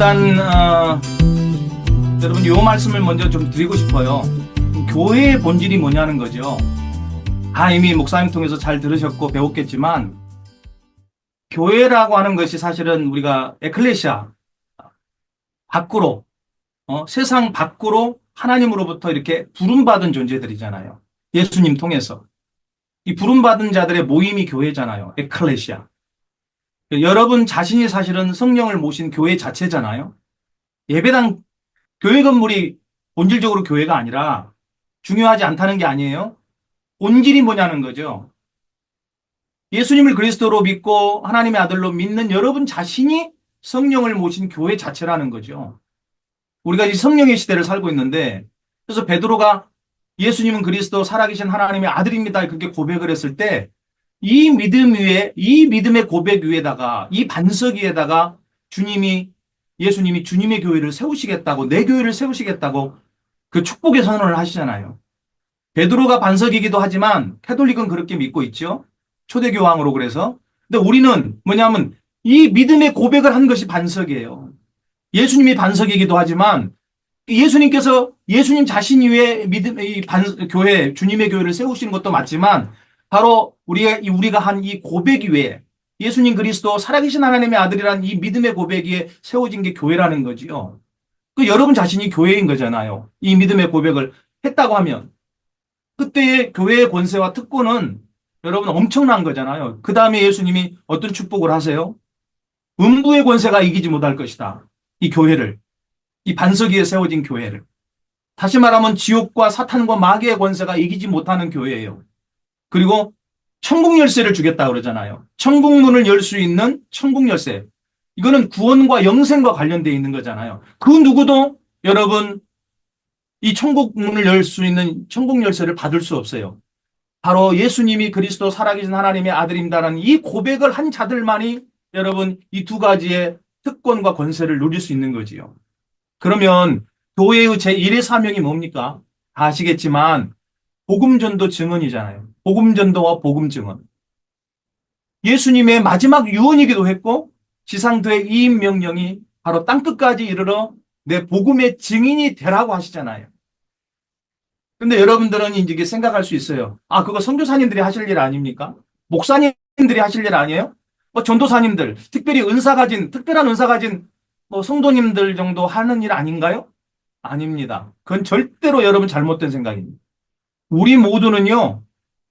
일단 어, 여러분 요 말씀을 먼저 좀 드리고 싶어요. 교회의 본질이 뭐냐는 거죠. 다 이미 목사님 통해서 잘 들으셨고 배웠겠지만 교회라고 하는 것이 사실은 우리가 에클레시아 밖으로 어, 세상 밖으로 하나님으로부터 이렇게 부름받은 존재들이잖아요. 예수님 통해서 이 부름받은 자들의 모임이 교회잖아요. 에클레시아. 여러분 자신이 사실은 성령을 모신 교회 자체잖아요. 예배당 교회 건물이 본질적으로 교회가 아니라 중요하지 않다는 게 아니에요. 본질이 뭐냐는 거죠. 예수님을 그리스도로 믿고 하나님의 아들로 믿는 여러분 자신이 성령을 모신 교회 자체라는 거죠. 우리가 이 성령의 시대를 살고 있는데 그래서 베드로가 예수님은 그리스도 살아계신 하나님의 아들입니다. 그렇게 고백을 했을 때 이 믿음 위에 이 믿음의 고백 위에다가 이 반석 위에다가 주님이 예수님이 주님의 교회를 세우시겠다고 내 교회를 세우시겠다고 그 축복의 선언을 하시잖아요. 베드로가 반석이기도 하지만 캐톨릭은 그렇게 믿고 있죠. 초대교황으로 그래서. 근데 우리는 뭐냐면 이 믿음의 고백을 한 것이 반석이에요. 예수님이 반석이기도 하지만 예수님께서 예수님 자신 위에 믿음 이 반, 교회 주님의 교회를 세우시는 것도 맞지만 바로 우리가 우리가 한 이 고백 위에 예수님 그리스도 살아계신 하나님의 아들이란 이 믿음의 고백 위에 세워진 게 교회라는 거지요. 그 여러분 자신이 교회인 거잖아요. 이 믿음의 고백을 했다고 하면 그때의 교회의 권세와 특권은 여러분 엄청난 거잖아요. 그 다음에 예수님이 어떤 축복을 하세요? 음부의 권세가 이기지 못할 것이다. 이 교회를. 이 반석 위에 세워진 교회를. 다시 말하면 지옥과 사탄과 마귀의 권세가 이기지 못하는 교회예요. 그리고 천국 열쇠를 주겠다 그러잖아요. 천국 문을 열 수 있는 천국 열쇠. 이거는 구원과 영생과 관련되어 있는 거잖아요. 그 누구도 여러분 이 천국 문을 열 수 있는 천국 열쇠를 받을 수 없어요. 바로 예수님이 그리스도 살아계신 하나님의 아들입니다라는 이 고백을 한 자들만이 여러분 이 두 가지의 특권과 권세를 누릴 수 있는 거지요. 그러면 교회의 제1의 사명이 뭡니까? 다 아시겠지만 복음 전도 증언이잖아요. 복음 전도와 복음 증언. 예수님의 마지막 유언이기도 했고 지상도의 이임 명령이 바로 땅끝까지 이르러 내 복음의 증인이 되라고 하시잖아요. 근데 여러분들은 이제 생각할 수 있어요. 아, 그거 선교사님들이 하실 일 아닙니까? 목사님들이 하실 일 아니에요? 뭐 전도사님들, 특별히 은사 가진, 특별한 은사 가진 뭐 성도님들 정도 하는 일 아닌가요? 아닙니다. 그건 절대로 여러분 잘못된 생각입니다. 우리 모두는요,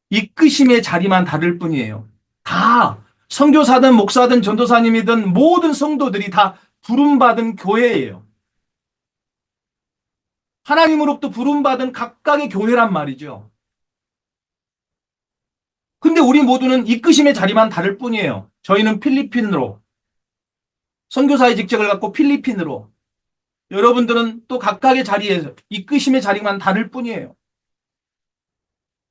이끄심의 자리만 다를 뿐이에요. 다 선교사든 목사든 전도사님이든 모든 성도들이 다 부름받은 교회예요. 하나님으로부터 부름받은 각각의 교회란 말이죠. 근데 우리 모두는 이끄심의 자리만 다를 뿐이에요. 저희는 필리핀으로 선교사의 직책을 갖고 필리핀으로 여러분들은 또 각각의 자리에서 이끄심의 자리만 다를 뿐이에요.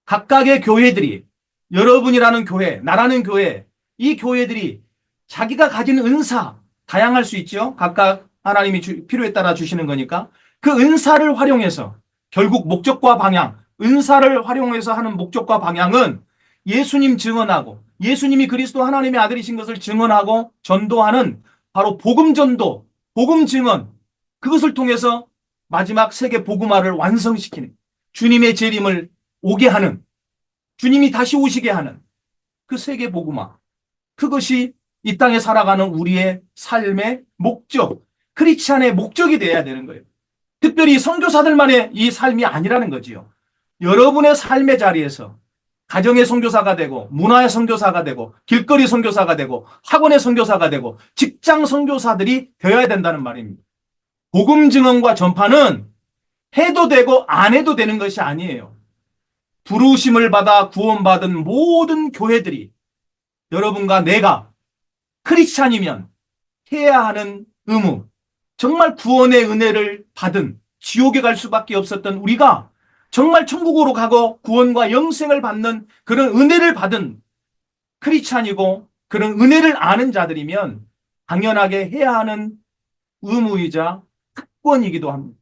각각의 교회들이 여러분이라는 교회, 나라는 교회, 이 교회들이 자기가 가진 은사 다양할 수 있죠. 각각 하나님이 주, 필요에 따라 주시는 거니까 그 은사를 활용해서 결국 목적과 방향, 은사를 활용해서 하는 목적과 방향은 예수님 증언하고 예수님이 그리스도 하나님의 아들이신 것을 증언하고 전도하는 바로 복음 전도, 복음 증언 그것을 통해서 마지막 세계 복음화를 완성시키는 주님의 재림을 오게 하는 주님이 다시 오시게 하는 그 세계 복음화 그것이 이 땅에 살아가는 우리의 삶의 목적 크리스찬의 목적이 되어야 되는 거예요. 특별히 선교사들만의 이 삶이 아니라는 거지요. 여러분의 삶의 자리에서 가정의 선교사가 되고 문화의 선교사가 되고 길거리 선교사가 되고 학원의 선교사가 되고 직장 선교사들이 되어야 된다는 말입니다. 복음 증언과 전파는 해도 되고 안 해도 되는 것이 아니에요. 부르심을 받아 구원받은 모든 교회들이 여러분과 내가 크리스찬이면 해야 하는 의무, 정말 구원의 은혜를 받은 지옥에 갈 수밖에 없었던 우리가 정말 천국으로 가고 구원과 영생을 받는 그런 은혜를 받은 크리스찬이고 그런 은혜를 아는 자들이면 당연하게 해야 하는 의무이자 특권이기도 합니다.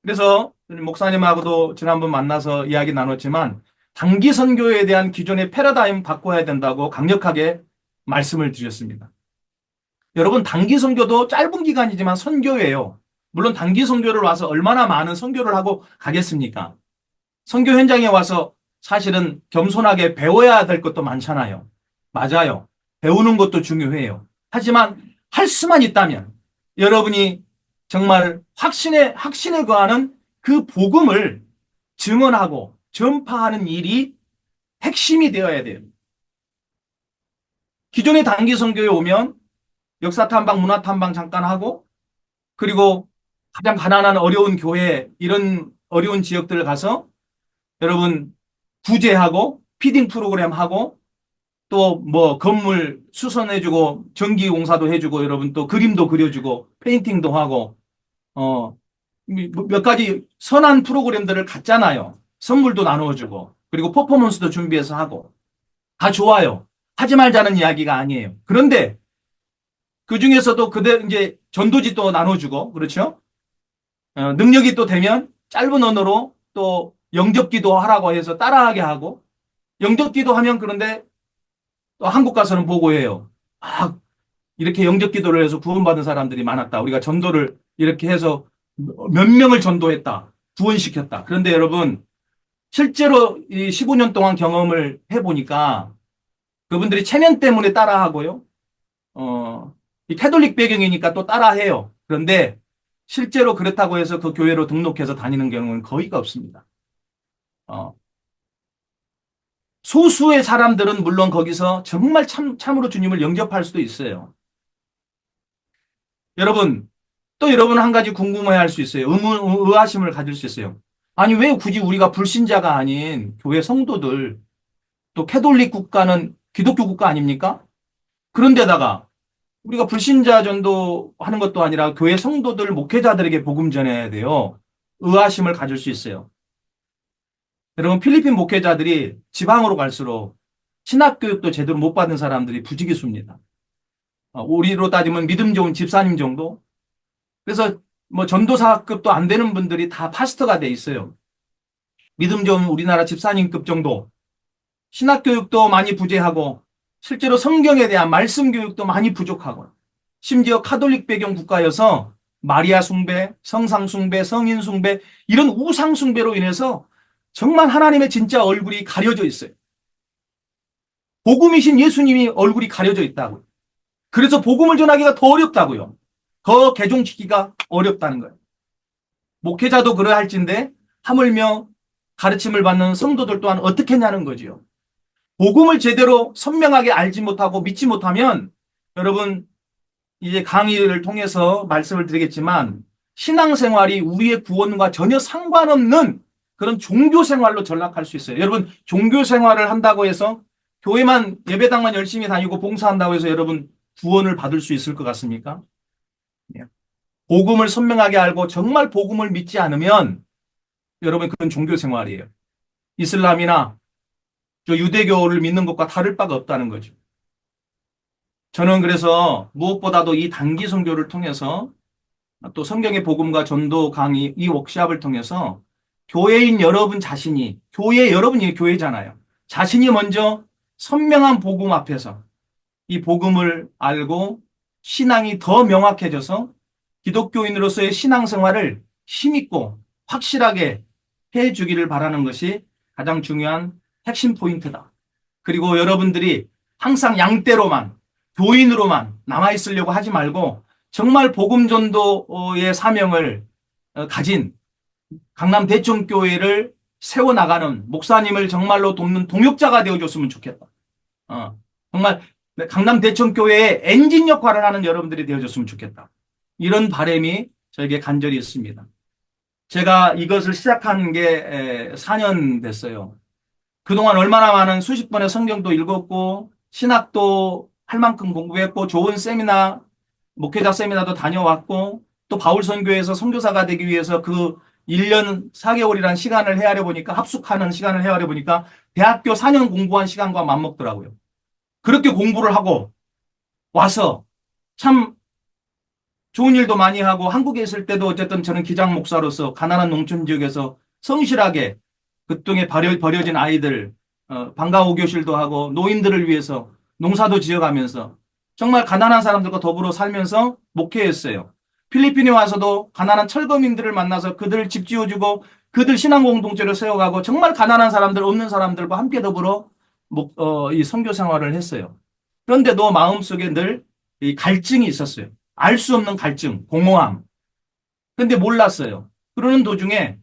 그래서 목사님하고도 지난번 만나서 이야기 나눴지만 단기 선교에 대한 기존의 패러다임 바꿔야 된다고 강력하게 말씀을 드렸습니다. 여러분 단기 선교도 짧은 기간이지만 선교예요. 물론 단기 선교를 와서 얼마나 많은 선교를 하고 가겠습니까? 선교 현장에 와서 사실은 겸손하게 배워야 될 것도 많잖아요. 맞아요. 배우는 것도 중요해요. 하지만 할 수만 있다면 여러분이 정말 확신에 확신에 거하는 그 복음을 증언하고 전파하는 일이 핵심이 되어야 돼요. 기존의 단기 선교에 오면 역사 탐방, 문화 탐방 잠깐 하고 그리고 가장 가난한 어려운 교회 이런 어려운 지역들을 가서 여러분 구제하고 피딩 프로그램 하고 또 뭐 건물 수선해주고 전기 공사도 해주고 여러분 또 그림도 그려주고 페인팅도 하고 어 몇 가지 선한 프로그램들을 갖잖아요. 선물도 나누어주고 그리고 퍼포먼스도 준비해서 하고 다 좋아요. 하지 말자는 이야기가 아니에요. 그런데 그 중에서도 그대 이제 전도지도 나눠주고 그렇죠? 어, 능력이 또 되면 짧은 언어로 또 영접기도 하라고 해서 따라하게 하고 영접기도 하면 그런데 또 한국 가서는 보고해요. 아 이렇게 영접기도를 해서 구원받은 사람들이 많았다. 우리가 전도를 이렇게 해서 몇 명을 전도했다. 구원시켰다. 그런데 여러분 실제로 이 15년 동안 경험을 해보니까 그분들이 체면 때문에 따라하고요. 어, 이 캐톨릭 배경이니까 또 따라해요. 그런데 실제로 그렇다고 해서 그 교회로 등록해서 다니는 경우는 거의가 없습니다. 어, 소수의 사람들은 물론 거기서 정말 참, 참으로 주님을 영접할 수도 있어요. 여러분, 또 여러분 한 가지 궁금해 할 수 있어요. 의문, 의아심을 가질 수 있어요. 아니, 왜 굳이 우리가 불신자가 아닌 교회 성도들, 또 캐톨릭 국가는 기독교 국가 아닙니까? 그런데다가 우리가 불신자 전도 하는 것도 아니라 교회 성도들, 목회자들에게 복음 전해야 돼요. 의아심을 가질 수 있어요. 여러분, 필리핀 목회자들이 지방으로 갈수록 신학 교육도 제대로 못 받은 사람들이 부지기수입니다. 어, 우리로 따지면 믿음 좋은 집사님 정도? 그래서 뭐 전도사급도 안 되는 분들이 다 파스터가 돼 있어요. 믿음 좋은 우리나라 집사님급 정도. 신학교육도 많이 부재하고 실제로 성경에 대한 말씀 교육도 많이 부족하고 심지어 카톨릭 배경 국가여서 마리아 숭배, 성상 숭배, 성인 숭배 이런 우상 숭배로 인해서 정말 하나님의 진짜 얼굴이 가려져 있어요. 복음이신 예수님이 얼굴이 가려져 있다고요. 그래서 복음을 전하기가 더 어렵다고요. 더 개종시키기가 어렵다는 거예요. 목회자도 그러야 할진데 하물며 가르침을 받는 성도들 또한 어떻게 했냐는 거지요. 복음을 제대로 선명하게 알지 못하고 믿지 못하면 여러분 이제 강의를 통해서 말씀을 드리겠지만 신앙생활이 우리의 구원과 전혀 상관없는 그런 종교생활로 전락할 수 있어요. 여러분 종교생활을 한다고 해서 교회만 예배당만 열심히 다니고 봉사한다고 해서 여러분 구원을 받을 수 있을 것 같습니까? 복음을 선명하게 알고 정말 복음을 믿지 않으면 여러분 그건 종교 생활이에요. 이슬람이나 저 유대교를 믿는 것과 다를 바가 없다는 거죠. 저는 그래서 무엇보다도 이 단기 선교를 통해서 또 성경의 복음과 전도 강의 이 워크샵을 통해서 교회인 여러분 자신이 교회 여러분이 교회잖아요. 자신이 먼저 선명한 복음 앞에서 이 복음을 알고 신앙이 더 명확해져서 기독교인으로서의 신앙생활을 힘있고 확실하게 해주기를 바라는 것이 가장 중요한 핵심 포인트다. 그리고 여러분들이 항상 양떼로만 교인으로만 남아있으려고 하지 말고 정말 복음전도의 사명을 어, 가진 강남 대청교회를 세워나가는 목사님을 정말로 돕는 동역자가 되어줬으면 좋겠다. 어, 정말 강남 대청교회의 엔진 역할을 하는 여러분들이 되어줬으면 좋겠다. 이런 바램이 저에게 간절히 있습니다. 제가 이것을 시작한 게 4년 됐어요. 그동안 얼마나 많은 수십 번의 성경도 읽었고 신학도 할 만큼 공부했고 좋은 세미나 목회자 세미나도 다녀왔고 또 바울 선교에서 선교사가 되기 위해서 그 1년 4개월이라는 시간을 헤아려 보니까 합숙하는 시간을 헤아려 보니까 대학교 4년 공부한 시간과 맞먹더라고요. 그렇게 공부를 하고 와서 참 좋은 일도 많이 하고 한국에 있을 때도 어쨌든 저는 기장 목사로서 가난한 농촌 지역에서 성실하게 그동에 버려, 버려진 아이들 어, 방과 후 교실도 하고 노인들을 위해서 농사도 지어가면서 정말 가난한 사람들과 더불어 살면서 목회했어요. 필리핀에 와서도 가난한 철거민들을 만나서 그들을 집 지어주고 그들 신앙 공동체를 세워가고 정말 가난한 사람들 없는 사람들과 함께 더불어 목, 어, 이 선교 생활을 했어요. 그런데도 마음속에 늘 이 갈증이 있었어요. 알 수 없는 갈증, 공허함. 근데 몰랐어요. 그러는 도중에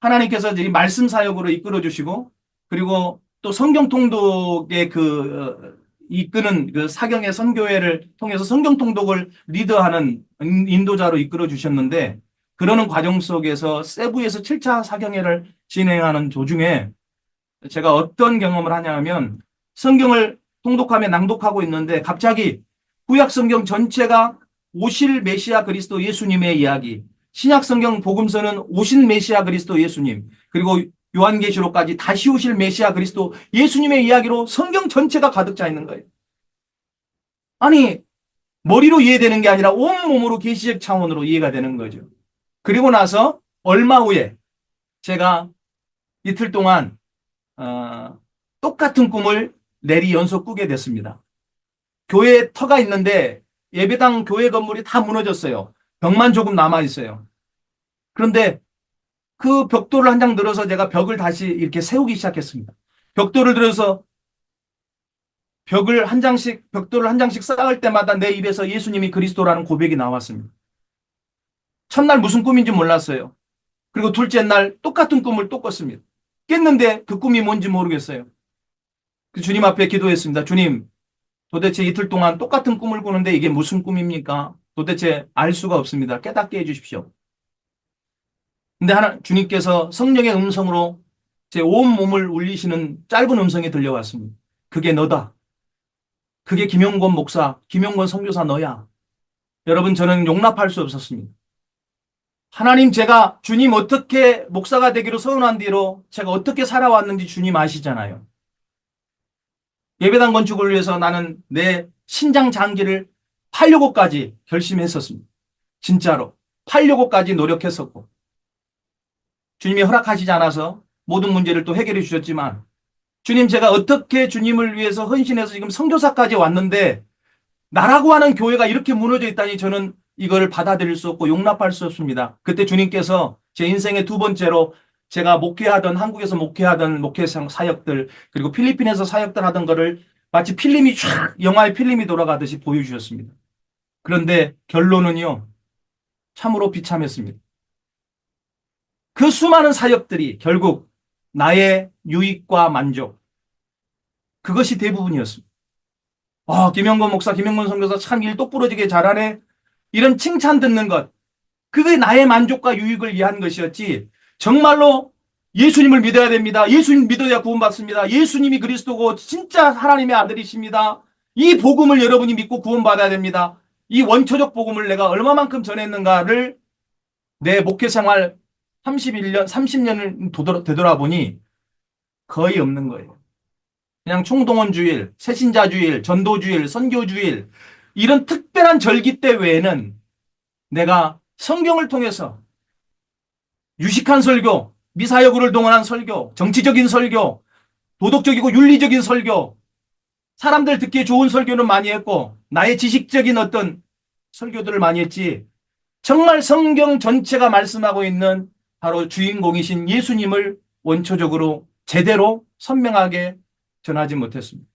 하나님께서 이 말씀 사역으로 이끌어 주시고 그리고 또 성경 통독의 그 어, 이끄는 그 사경의 선교회를 통해서 성경 통독을 리드하는 인- 인도자로 이끌어 주셨는데 그러는 과정 속에서 세부에서 7차 사경회를 진행하는 도중에 제가 어떤 경험을 하냐면 성경을 통독하며 낭독하고 있는데 갑자기 구약 성경 전체가 오실 메시아 그리스도 예수님의 이야기, 신약 성경 복음서는 오신 메시아 그리스도 예수님, 그리고 요한계시록까지 다시 오실 메시아 그리스도 예수님의 이야기로 성경 전체가 가득 차 있는 거예요. 아니, 머리로 이해되는 게 아니라 온몸으로 계시적 차원으로 이해가 되는 거죠. 그리고 나서 얼마 후에 제가 이틀 동안 어, 똑같은 꿈을 내리 연속 꾸게 됐습니다. 교회에 터가 있는데 예배당 교회 건물이 다 무너졌어요. 벽만 조금 남아 있어요. 그런데 그 벽돌을 한 장 들어서 제가 벽을 다시 이렇게 세우기 시작했습니다. 벽돌을 들어서 벽을 한 장씩, 벽돌을 한 장씩 쌓을 때마다 내 입에서 예수님이 그리스도라는 고백이 나왔습니다. 첫날 무슨 꿈인지 몰랐어요. 그리고 둘째 날 똑같은 꿈을 또 꿨습니다. 깼는데 그 꿈이 뭔지 모르겠어요. 그 주님 앞에 기도했습니다. 주님, 도대체 이틀 동안 똑같은 꿈을 꾸는데 이게 무슨 꿈입니까? 도대체 알 수가 없습니다. 깨닫게 해주십시오. 근데 하나, 주님께서 성령의 음성으로 제 온 몸을 울리시는 짧은 음성이 들려왔습니다. 그게 너다. 그게 김용권 목사, 김용권 선교사 너야. 여러분, 저는 용납할 수 없었습니다. 하나님, 제가 주님 어떻게 목사가 되기로 서운한 뒤로 제가 어떻게 살아왔는지 주님 아시잖아요. 예배당 건축을 위해서 나는 내 신장 장기를 팔려고까지 결심했었습니다. 진짜로. 팔려고까지 노력했었고. 주님이 허락하시지 않아서 모든 문제를 또 해결해 주셨지만 주님 제가 어떻게 주님을 위해서 헌신해서 지금 성교사까지 왔는데 나라고 하는 교회가 이렇게 무너져 있다니 저는 이걸 받아들일 수 없고 용납할 수 없습니다. 그때 주님께서 제 인생의 두 번째로 제가 목회하던 한국에서 목회하던 목회 사역들 그리고 필리핀에서 사역들 하던 거를 마치 필름이 쫙 영화의 필름이 돌아가듯이 보여주셨습니다. 그런데 결론은요 참으로 비참했습니다. 그 수많은 사역들이 결국 나의 유익과 만족 그것이 대부분이었습니다. 아 김영건 목사, 김영건 선교사 참 일 똑부러지게 잘하네 이런 칭찬 듣는 것 그게 나의 만족과 유익을 위한 것이었지 정말로 예수님을 믿어야 됩니다. 예수님 믿어야 구원받습니다. 예수님이 그리스도고 진짜 하나님의 아들이십니다. 이 복음을 여러분이 믿고 구원받아야 됩니다. 이 원초적 복음을 내가 얼마만큼 전했는가를 내 목회 생활 31년, 30년을 되돌아보니 거의 없는 거예요. 그냥 총동원 주일, 새신자 주일, 전도 주일, 선교 주일 이런 특별한 절기 때 외에는 내가 성경을 통해서 유식한 설교, 미사여구를 동원한 설교, 정치적인 설교, 도덕적이고 윤리적인 설교, 사람들 듣기에 좋은 설교는 많이 했고, 나의 지식적인 어떤 설교들을 많이 했지, 정말 성경 전체가 말씀하고 있는 바로 주인공이신 예수님을 원초적으로 제대로 선명하게 전하지 못했습니다.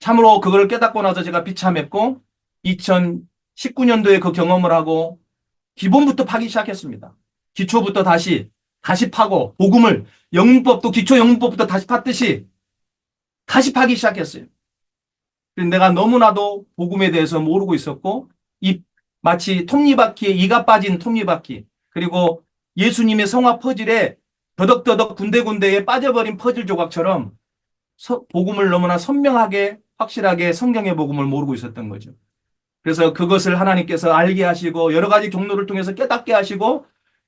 참으로 그걸 깨닫고 나서 제가 비참했고, 2019년도에 그 경험을 하고, 기본부터 파기 시작했습니다. 기초부터 다시 다시 파고 복음을 영문법도 기초 영문법부터 다시 팠듯이 다시 파기 시작했어요. 내가 너무나도 복음에 대해서 모르고 있었고 이 마치 톱니바퀴에 이가 빠진 톱니바퀴 그리고 예수님의 성화 퍼즐에 더덕더덕 군데군데에 빠져버린 퍼즐 조각처럼 서, 복음을 너무나 선명하게 확실하게 성경의 복음을 모르고 있었던 거죠. 그래서 그것을 하나님께서 알게 하시고 여러 가지 경로를 통해서 깨닫게 하시고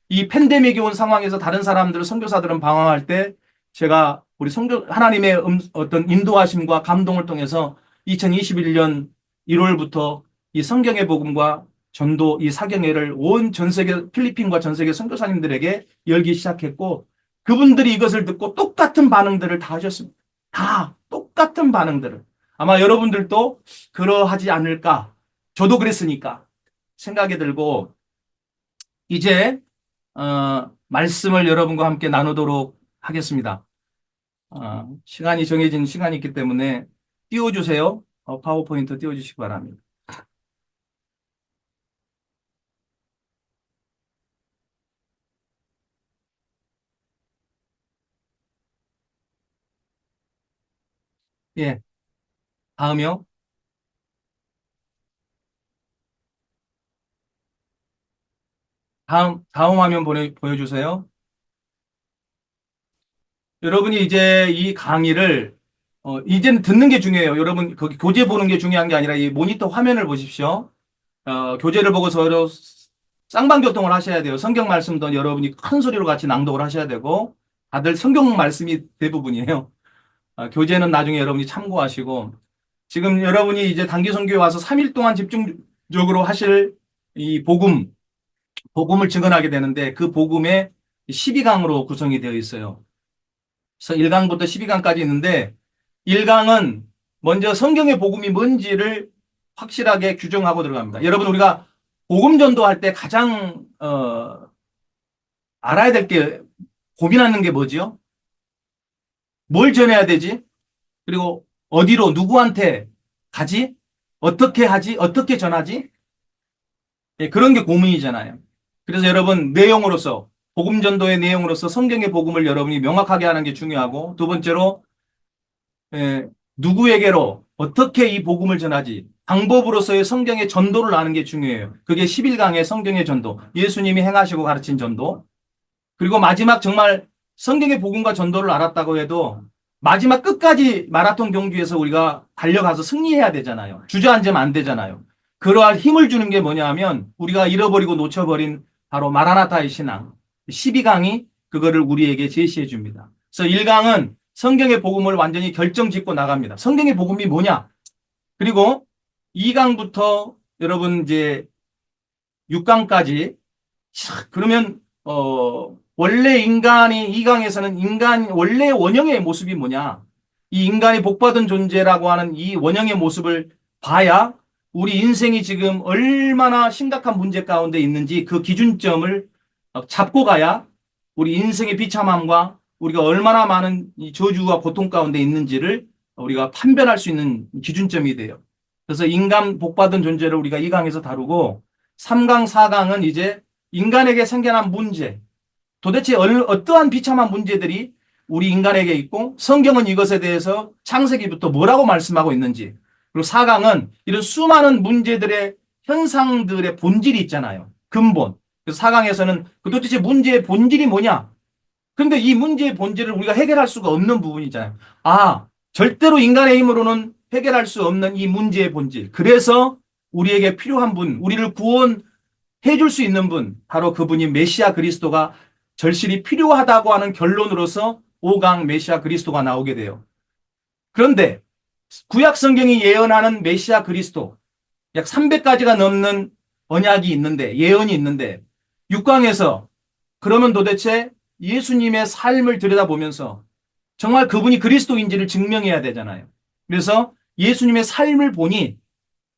이 팬데믹이 온 상황에서 다른 사람들, 선교사들은 방황할 때 제가 우리 선교 하나님의 음, 어떤 인도하심과 감동을 통해서 2021년 1월부터 이 성경의 복음과 전도 이 사경회를 온 전 세계 필리핀과 전 세계 선교사님들에게 열기 시작했고 그분들이 이것을 듣고 똑같은 반응들을 다 하셨습니다. 다 똑같은 반응들을. 아마 여러분들도 그러하지 않을까. 저도 그랬으니까 생각이 들고 이제 어, 말씀을 여러분과 함께 나누도록 하겠습니다. 어, 시간이 정해진 시간이 있기 때문에 띄워주세요. 어, 파워포인트 띄워주시기 바랍니다. 예. 다음이요. 다음, 다음 화면 보내, 보여주세요. 여러분이 이제 이 강의를, 어, 이제는 듣는 게 중요해요. 여러분, 거기 교재 보는 게 중요한 게 아니라 이 모니터 화면을 보십시오. 어, 교재를 보고 서로 쌍방교통을 하셔야 돼요. 성경 말씀도 여러분이 큰 소리로 같이 낭독을 하셔야 되고, 다들 성경 말씀이 대부분이에요. 어, 교재는 나중에 여러분이 참고하시고, 지금 여러분이 이제 단기 선교에 와서 3일 동안 집중적으로 하실 이 복음, 복음을 증언하게 되는데 그 복음의 12강으로 구성이 되어 있어요. 그래서 1강부터 12강까지 있는데 1강은 먼저 성경의 복음이 뭔지를 확실하게 규정하고 들어갑니다. 여러분 우리가 복음 전도할 때 가장 어, 알아야 될 게 고민하는 게 뭐지요? 뭘 전해야 되지? 그리고 어디로 누구한테 가지? 어떻게 하지? 어떻게 전하지? 예, 그런 게 고민이잖아요. 그래서 여러분 내용으로서 복음 전도의 내용으로서 성경의 복음을 여러분이 명확하게 하는 게 중요하고 두 번째로 예, 누구에게로 어떻게 이 복음을 전하지 방법으로서의 성경의 전도를 아는 게 중요해요. 그게 11강의 성경의 전도, 예수님이 행하시고 가르친 전도. 그리고 마지막 정말 성경의 복음과 전도를 알았다고 해도 마지막 끝까지 마라톤 경주에서 우리가 달려가서 승리해야 되잖아요. 주저앉으면 안 되잖아요. 그러한 힘을 주는 게 뭐냐 하면 우리가 잃어버리고 놓쳐버린 바로 마라나타의 신앙 12강이 그거를 우리에게 제시해 줍니다. 그래서 1강은 성경의 복음을 완전히 결정짓고 나갑니다. 성경의 복음이 뭐냐? 그리고 2강부터 여러분 이제 6강까지 그러면 어 원래 인간이 2강에서는 인간 원래 원형의 모습이 뭐냐? 이 인간이 복받은 존재라고 하는 이 원형의 모습을 봐야 우리 인생이 지금 얼마나 심각한 문제 가운데 있는지 그 기준점을 잡고 가야 우리 인생의 비참함과 우리가 얼마나 많은 이 저주와 고통 가운데 있는지를 우리가 판별할 수 있는 기준점이 돼요. 그래서 인간 복받은 존재를 우리가 2강에서 다루고 3강, 4강은 이제 인간에게 생겨난 문제, 도대체 어떠한 비참한 문제들이 우리 인간에게 있고 성경은 이것에 대해서 창세기부터 뭐라고 말씀하고 있는지 그리고 4강은 이런 수많은 문제들의 현상들의 본질이 있잖아요. 근본. 그래서 4강에서는 그 도대체 문제의 본질이 뭐냐? 근데 이 문제의 본질을 우리가 해결할 수가 없는 부분이잖아요. 아, 절대로 인간의 힘으로는 해결할 수 없는 이 문제의 본질. 그래서 우리에게 필요한 분, 우리를 구원해 줄 수 있는 분, 바로 그분이 메시아 그리스도가 절실히 필요하다고 하는 결론으로서 5강 메시아 그리스도가 나오게 돼요. 그런데 구약 성경이 예언하는 메시아 그리스도 약 300가지가 넘는 언약이 있는데 예언이 있는데 6강에서 그러면 도대체 예수님의 삶을 들여다보면서 정말 그분이 그리스도인지를 증명해야 되잖아요. 그래서 예수님의 삶을 보니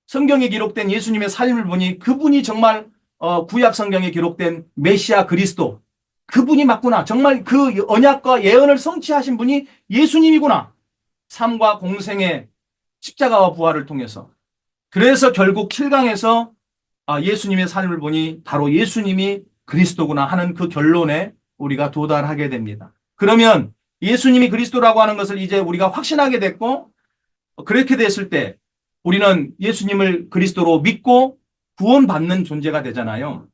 성경에 기록된 예수님의 삶을 보니 그분이 정말 어, 구약 성경에 기록된 메시아 그리스도 그분이 맞구나. 정말 그 언약과 예언을 성취하신 분이 예수님이구나. 삶과 공생의 십자가와 부활을 통해서. 그래서 결국 7강에서 아, 예수님의 삶을 보니 바로 예수님이 그리스도구나 하는 그 결론에 우리가 도달하게 됩니다. 그러면 예수님이 그리스도라고 하는 것을 이제 우리가 확신하게 됐고 그렇게 됐을 때 우리는 예수님을 그리스도로 믿고 구원받는 존재가 되잖아요.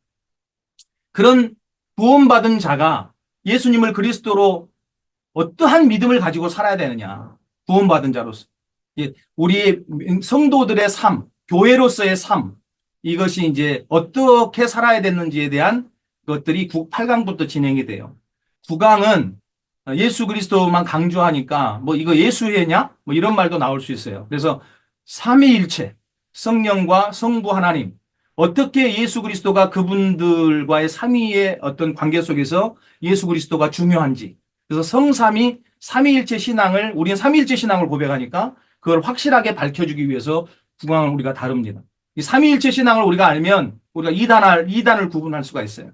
그런 구원받은 자가 예수님을 그리스도로 어떠한 믿음을 가지고 살아야 되느냐. 구원받은 자로서. 우리 성도들의 삶, 교회로서의 삶, 이것이 이제 어떻게 살아야 되는지에 대한 것들이 8강부터 진행이 돼요. 9강은 예수 그리스도만 강조하니까 뭐 이거 예수회냐? 뭐 이런 말도 나올 수 있어요. 그래서 삼위일체, 성령과 성부 하나님, 어떻게 예수 그리스도가 그분들과의 삼위의 어떤 관계 속에서 예수 그리스도가 중요한지. 그래서 성삼이 삼위일체 신앙을 우리는 삼위일체 신앙을 고백하니까 그걸 확실하게 밝혀주기 위해서 국왕을 우리가 다룹니다. 이 삼위일체 신앙을 우리가 알면 우리가 이단을 이단을 구분할 수가 있어요.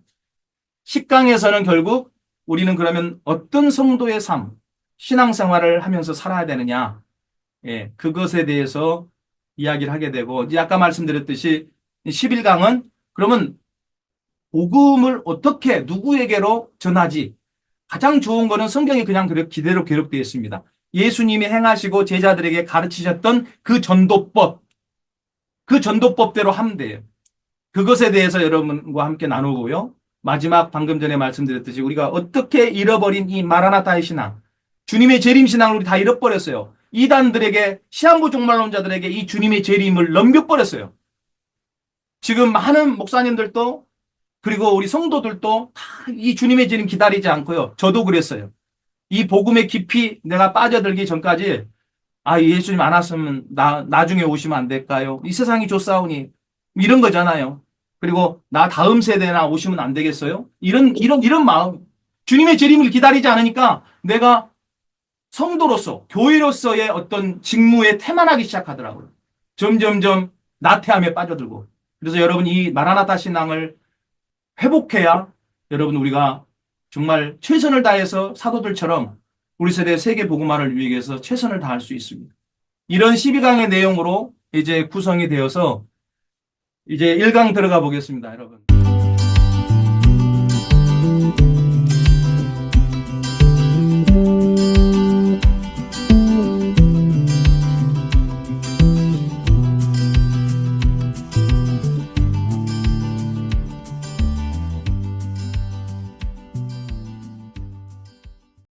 10강에서는 결국 우리는 그러면 어떤 성도의 삶, 신앙생활을 하면서 살아야 되느냐, 예, 그것에 대해서 이야기를 하게 되고, 이제 아까 말씀드렸듯이 11강은 그러면 복음을 어떻게 누구에게로 전하지? 가장 좋은 거는 성경이 그냥 기대로 기록되어 있습니다. 예수님이 행하시고 제자들에게 가르치셨던 그 전도법, 그 전도법대로 하면 돼요. 그것에 대해서 여러분과 함께 나누고요. 마지막 방금 전에 말씀드렸듯이 우리가 어떻게 잃어버린 이 마라나타의 신앙, 주님의 재림 신앙을 우리 다 잃어버렸어요. 이단들에게 시한부 종말론자들에게 이 주님의 재림을 넘겨버렸어요. 지금 많은 목사님들도 그리고 우리 성도들도 다 이 주님의 재림 기다리지 않고요. 저도 그랬어요. 이 복음의 깊이 내가 빠져들기 전까지 아 예수님 안 왔으면 나 나중에 오시면 안 될까요? 이 세상이 좋사오니 이런 거잖아요. 그리고 나 다음 세대나 오시면 안 되겠어요? 이런 이런 이런 마음. 주님의 재림을 기다리지 않으니까 내가 성도로서 교회로서의 어떤 직무에 태만하기 시작하더라고요. 점점점 나태함에 빠져들고. 그래서 여러분 이 마라나타 신앙을 회복해야 여러분 우리가 정말 최선을 다해서 사도들처럼 우리 세대 세계 복음화를 위해 서 최선을 다할 수 있습니다. 이런 12강의 내용으로 이제 구성이 되어서 이제 1강 들어가 보겠습니다, 여러분.